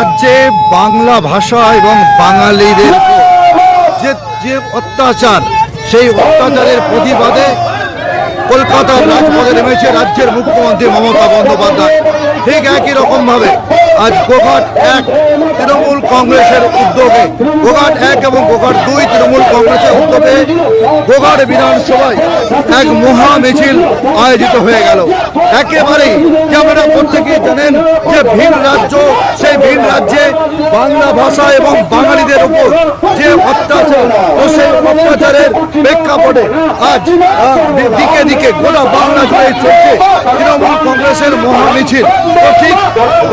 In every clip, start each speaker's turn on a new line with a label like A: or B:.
A: রাজ্যে বাংলা ভাষা এবং বাঙালিদের যে যে অত্যাচার, সেই অত্যাচারের প্রতিবাদে কলকাতার রাজপথে নেমেছে রাজ্যের মুখ্যমন্ত্রী মমতা বন্দ্যোপাধ্যায়। ঠিক একই রকমভাবে আজ গোঘাট এক তৃণমূল কংগ্রেসের উদ্যোগে, গোঘাট এক এবং গোঘাট দুই তৃণমূল কংগ্রেসের উদ্যোগে গোঘাট বিধানসভায় এক মহা মিছিল আয়োজিত হয়ে গেল। একেবারেই যে আপনারা প্রত্যেকেই জানেন যে ভিন রাজ্য সেই ভিন রাজ্যে বাংলা ভাষা এবং বাঙালিদের উপর যে অত্যাচার ও সেই অত্যাচারের প্রেক্ষাপটে আজ দিকে দিকে গোটা বাংলা জুড়ে চলছে তৃণমূল কংগ্রেসের মহামিছিল। ঠিক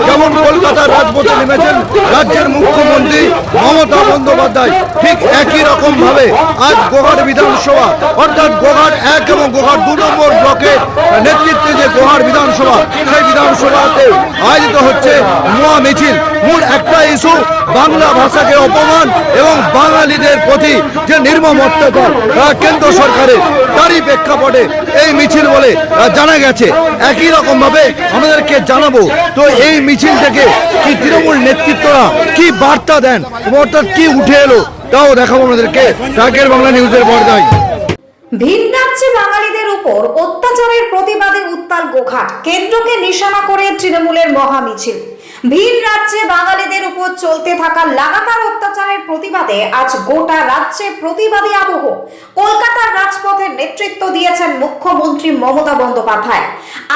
A: যেমন কলকাতার রাজপথে নেমেছেন রাজ্যের মুখ্যমন্ত্রী মমতা বন্দ্যোপাধ্যায় ঠিক একই রকম ভাবে আজ গোহার বিধানসভা, অর্থাৎ গোহার এক এবং গোহার দু নম্বর ব্লকের নেতৃত্বে যে গোহার বিধানসভা, সেই বিধানসভাতে আয়োজিত হচ্ছে মহা মিছিল। মূল একটা ইস্যু, বাংলা ভাষাকে অপমান এবং বাঙালিদের প্রতি যে নির্মম অত্যাচার কেন্দ্র সরকারের তারই প্রেক্ষাপটে এই মিছিল বলে জানা গেছে। একই রকম ভাবে আমাদেরকে জানাব, তো এই মিছিল থেকে কি তৃণমূল নেতৃত্বরা কি বার্তা দেন। অর্থাৎ কি উঠে এলো, তাও দেখাবো আমাদেরকে টাকের বাংলা নিউজের পর্দায়।
B: ভিন বাঙালিদের উপর অত্যাচারের প্রতিবাদে উত্তাল গোঘাট। কেন্দ্রকে নিশানা করে তৃণমূলের মহামিছিল। ভিন রাজ্যে বাঙালিদের উপর চলতে থাকা লাগাতার অত্যাচারের প্রতিবাদে আজ গোটা রাজ্যে প্রতিবাদী আবহ। কলকাতার রাজপথের নেতৃত্ব দিয়েছেন মুখ্যমন্ত্রী মমতা বন্দ্যোপাধ্যায়।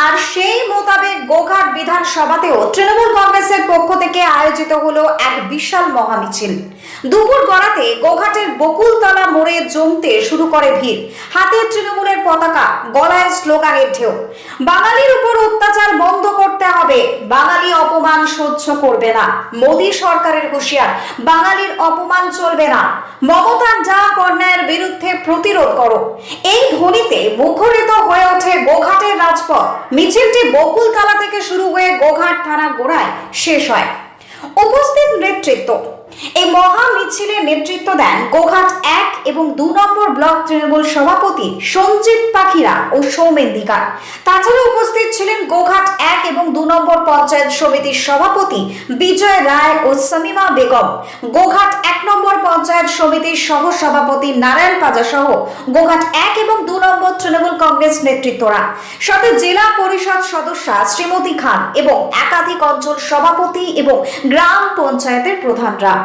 B: আর সেই মোতাবেক গোঘাট বিধানসভাতেও তৃণমূল কংগ্রেসের পক্ষ থেকে আয়োজিত হলো এক বিশাল মহামিছিল। দুপুর গড়াতে গোঘাটের বকুলতলা মোড়ে জমতে শুরু করে ভিড়। হাতে তৃণমূলের পতাকা, গলায় স্লোগানের ঢেউ। বাঙালির উপর অত্যাচার বন্ধ করতে হবে। বাঙালি অপমান সহ্য করবে না। মোদী সরকারের হুঁশিয়ার, বাঙালির অপমান চলবে না। মমতার যা কন্যায়ের বিরুদ্ধে প্রতিরোধ করো। এই ধ্বনিতে মুখরিত হয়ে ওঠে গোঘাটের রাজপথ। মিছিলটি বকুলতলা থেকে শুরু হয়ে গোঘাট থানা গোড়ায় শেষ হয়। উপস্থিত নেতৃত্ব এই মহা মিছিলে নেতৃত্ব দেন গোঘাট এক এবং দু নম্বর ব্লক তৃণমূল সভাপতি সঞ্জিত পাখিরা ও সৌমেন দিকার তাছাড়া উপস্থিত ছিলেন গোঘাট এক এবং দু নম্বর পঞ্চায়েত সমিতির সভাপতি বিজয় রায় ও সামিমা বেগম। গোঘাট এক নম্বর পঞ্চায়েত সমিতির সহ সভাপতি নারায়ণ পাজা সহ গোঘাট এক এবং দু নম্বর তৃণমূল কংগ্রেস নেতৃত্বরা। সাথে জেলা পরিষদ সদস্যা শ্রীমতী খান এবং একাধিক অঞ্চল সভাপতি এবং গ্রাম পঞ্চায়েতের প্রধানরা।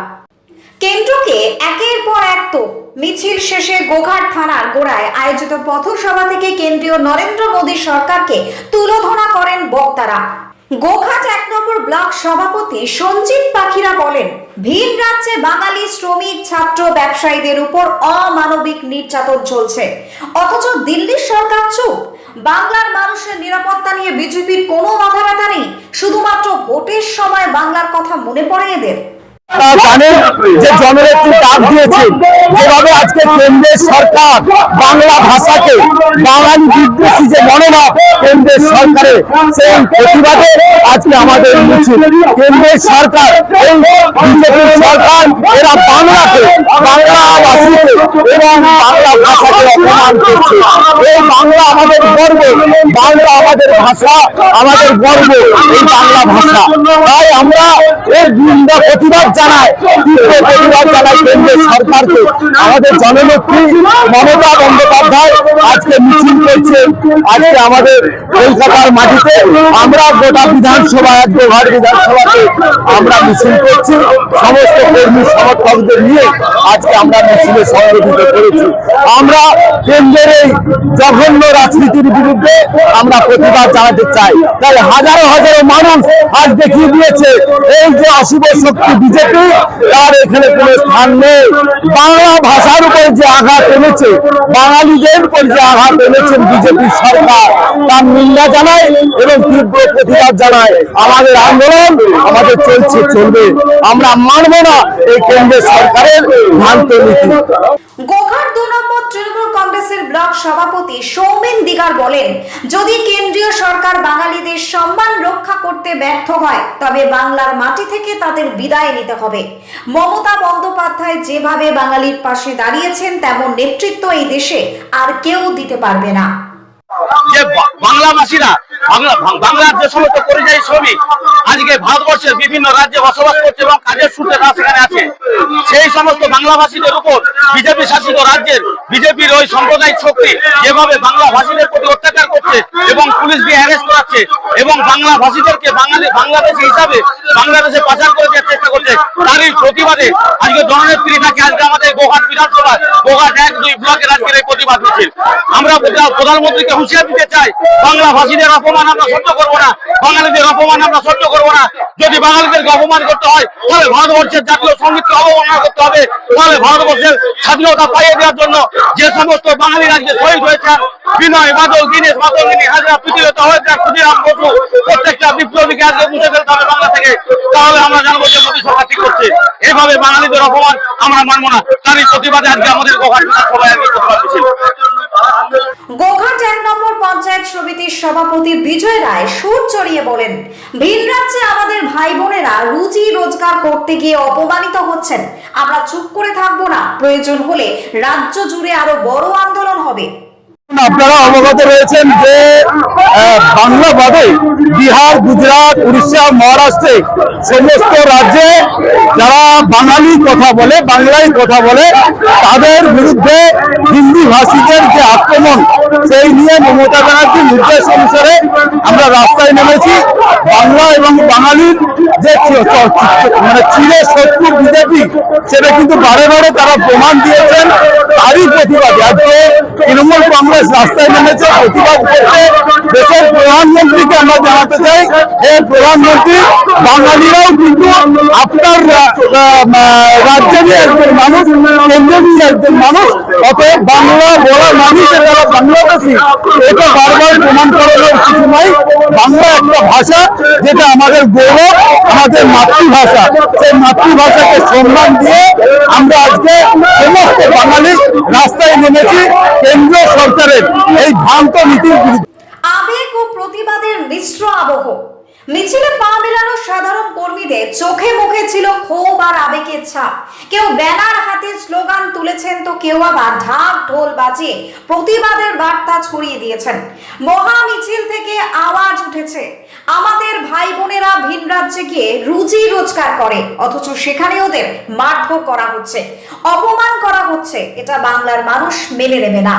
B: কেন্দ্রকে একের পর এক তো মিছিল শেষে গোঘাট থানার গোড়ায় আয়োজিত পথসভা থেকে কেন্দ্রীয় নরেন্দ্র মোদী সরকারকে তুলোধনা করেন বক্তারা। গোঘাট এক নম্বর ব্লক সভাপতি সঞ্জিত পাখিরা বলেন, ভিন রাজ্যে বাঙালি শ্রমিক, ছাত্র, ব্যবসায়ীদের উপর অমানবিক নির্যাতন চলছে। অথচ দিল্লির সরকার চুপ। বাংলার মানুষের নিরাপত্তা নিয়ে বিজেপির কোনো মাথা ব্যথা নেই। শুধুমাত্র ভোটের সময় বাংলার কথা মনে পড়ে এদের।
C: জানেন যে জননেত্রী ডাক দিয়েছেন যেভাবে আজকে কেন্দ্রের সরকার বাংলা ভাষাকে বাঙালি বিদ্বেষী যে মনোভাব কেন্দ্রের সরকারের সেই প্রতিবাদে আজকে আমাদের মিছিল কেন্দ্রের সরকার, এই বিজেপির সরকার, এরা বাংলাকে বাংলাভাষীকে এবং বাংলা ভাষাকে অপমান করছে। এই বাংলা আমাদের গর্ব, বাংলা আমাদের ভাষা, আমাদের গর্ব, এই বাংলা ভাষা। তাই আমরা এর নিন্দা প্রতিবাদ জানাই, তীব্র প্রতিবাদ জানাই কেন্দ্রের সরকারকে। আমাদের জননেত্রী মমতা বন্দ্যোপাধ্যায় আজকে মিছিল করছে। আজকে আমাদের কলকাতার মাটিতে আমরা গোটা বিধানসভা, এক গোঘাট বিধানসভাতে আমরা মিছিল করছি। সমস্ত কর্মী সমর্থকদের নিয়ে আজকে আমরা মিছিলে সংগঠিত করেছি। আমরা কেন্দ্রের এই জঘন্য রাজনীতির বিরুদ্ধে আমরা প্রতিবাদ জানাতে চাই। তাই হাজারো হাজারো মানুষ আজ দেখিয়ে দিয়েছে, এই যে অশুভ শক্তি বিজেপি, তার এখানে কোনো স্থান নেই। বাংলা ভাষার উপর যে আঘাত এনেছে, বাঙালিদের উপর যে আঘাত এনেছেন বিজেপি সরকার, তার নিন্দা জানায় এবং তীব্র প্রতিবাদ জানায়। আমাদের আন্দোলন আমাদের চলছে, চলবে। আমরা মানব না এই কেন্দ্রের সরকারের ভ্রান্ত নীতি।
B: তৃণমূল কংগ্রেসের ব্লক সভাপতি সৌমেন দিগার বলেন, যদি কেন্দ্রীয় সরকার বাঙালিদের সম্মান রক্ষা করতে ব্যর্থ হয়, তবে বাংলার মাটি থেকে তাদের বিদায় নিতে হবে। মমতা বন্দ্যোপাধ্যায় যেভাবে বাঙালির পাশে দাঁড়িয়েছেন, তেমন নেতৃত্ব এই দেশে আর কেউ দিতে পারবে না।
D: যে বাংলাভাষীরা বাংলা, বাংলার যে সমস্ত পরিযায়ী শ্রমিক, আজকে ভারতবর্ষের বিভিন্ন রাজ্যে বসবাস করছে এবং কাজের সূত্রে তারা সেখানে আছে। সেই সমস্ত বাংলাভাষীদের উপর বিজেপি শাসিত রাজ্যের বিজেপির ওই সাম্প্রদায়িক শক্তি যেভাবে বাংলাভাষীদের প্রতি অত্যাচার এবং পুলিশ দিয়ে অ্যারেস্ট করাচ্ছে এবং বাংলা ভাষীদেরকে বাঙালি বাংলাদেশি হিসাবে বাংলাদেশে পাচার করে দেওয়ার চেষ্টা করছে। তারই প্রতিবাদে আজকে জননেত্রী থাকে আজকে আমাদের গোহাট বিধানসভা গোহাট এক দুই ব্লকের আজকের এই প্রতিবাদ মিছিল আমরা প্রধানমন্ত্রীকে হুঁশিয়ার দিতে চাই। বাংলা ভাষীদের অপমান আমরা সহ্য করব না। বাঙালিদের অপমান আমরা সহ্য করব না। যদি বাঙালিদেরকে অপমান করতে হয়, তাহলে ভারতবর্ষের জাতীয় সঙ্গীতকে অবমাননা করতে হবে। তাহলে ভারতবর্ষের স্বাধীনতা পাইয়ে দেওয়ার জন্য যে সমস্ত বাঙালি রাজ্যে শহীদ হয়েছেন, বিনয় বাদল দীনেশ মাতঙ্গিনী হাজরা পৃথিবীতে হয়েছে ক্ষুদিরাম বসু, প্রত্যেকটা বিপ্লবীকে আজকে মুছে ফেলতে হবে বাংলা থেকে। তাহলে আমরা জানব যে মোদী সরকার ঠিক করছে। এভাবে বাঙালিদের অপমান আমরা মানবো না। তারই প্রতিবাদে আজকে আমাদের গোহাট বিধানসভায় আজকে প্রতিবাদ মিছিল
B: গোঘাট এক নম্বর পঞ্চায়েত সমিতির সভাপতি বিজয় রায় সুর চড়িয়ে বলেন, ভিন রাজ্যে আমাদের ভাই বোনেরা রুজি রোজগার করতে গিয়ে অপমানিত হচ্ছেন। আমরা চুপ করে থাকব না। প্রয়োজন হলে রাজ্য জুড়ে আরও বড় আন্দোলন হবে।
C: আপনারা অবগত রয়েছেন যে আহ, বাংলা বাদে বিহার গুজরাট উড়িষ্যা মহারাষ্ট্রে সমস্ত রাজ্যে যারা বাঙালি কথা বলে বাংলায় কথা বলে তাদের বিরুদ্ধে হিন্দি ভাষীদের যে আক্রমণ সেই নিয়ে মমতা ব্যানার্জির নির্দেশ অনুসারে আমরা রাস্তায় নেমেছি। বাংলা এবং বাঙালির যে মানে চিরে শত্রু বিজেপি সেটা কিন্তু বারে বারে তারা প্রমাণ দিয়েছেন। তারই প্রতিবাদে। আজকে তৃণমূল কংগ্রেস রাস্তায় নেমেছে প্রতিবাদ করছে দেশের প্রধানমন্ত্রীকে আমরা জানাতে চাই এই প্রধানমন্ত্রী বাঙালিরাও কিন্তু আপনার রাজ্যেরই একজন মানুষ, কেন্দ্রেরই একজন মানুষ অতএব বাংলা বলা মানুষ যারা বাংলাদেশি। এটা বারবার প্রমাণ করানোর কিছু নাই বাংলা একটা ভাষা যেটা আমাদের গৌরব, আমাদের মাতৃভাষা। সেই মাতৃভাষাকে সম্মান দিয়ে আমরা আজকে সমস্ত বাঙালি রাস্তায় নেমেছি কেন্দ্রীয় সরকারের এই ভ্রান্ত নীতির বিরুদ্ধে।
B: আবেগ ও প্রতিবাদের মিশ্র আবহ। মিছিলে পা মেলানো সাধারণ কর্মীদের চোখে মুখে ছিল ক্ষোভ আর আবেগের ছাপ। কেউ ব্যানার হাতে স্লোগান কেউ আবার ঢাক ঢোল বাজিয়ে প্রতিবাদের বার্তা ছড়িয়ে দিয়েছেন। মহা মিছিল থেকে আওয়াজ উঠেছে। আমাদের ভাই বোনেরা ভিন রাজ্যে গিয়ে রুজি রোজগার করে, অথচ সেখানে ওদের মারধর করা হচ্ছে। অপমান করা হচ্ছে। এটা বাংলার মানুষ মেনে নেবে না।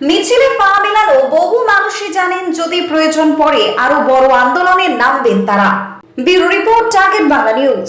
B: মিছিলে পা মেলানো বহু মানুষই জানেন যদি প্রয়োজন পড়ে আরও বড় আন্দোলনে নামবেন তারা। Bureau report, target Bangla news.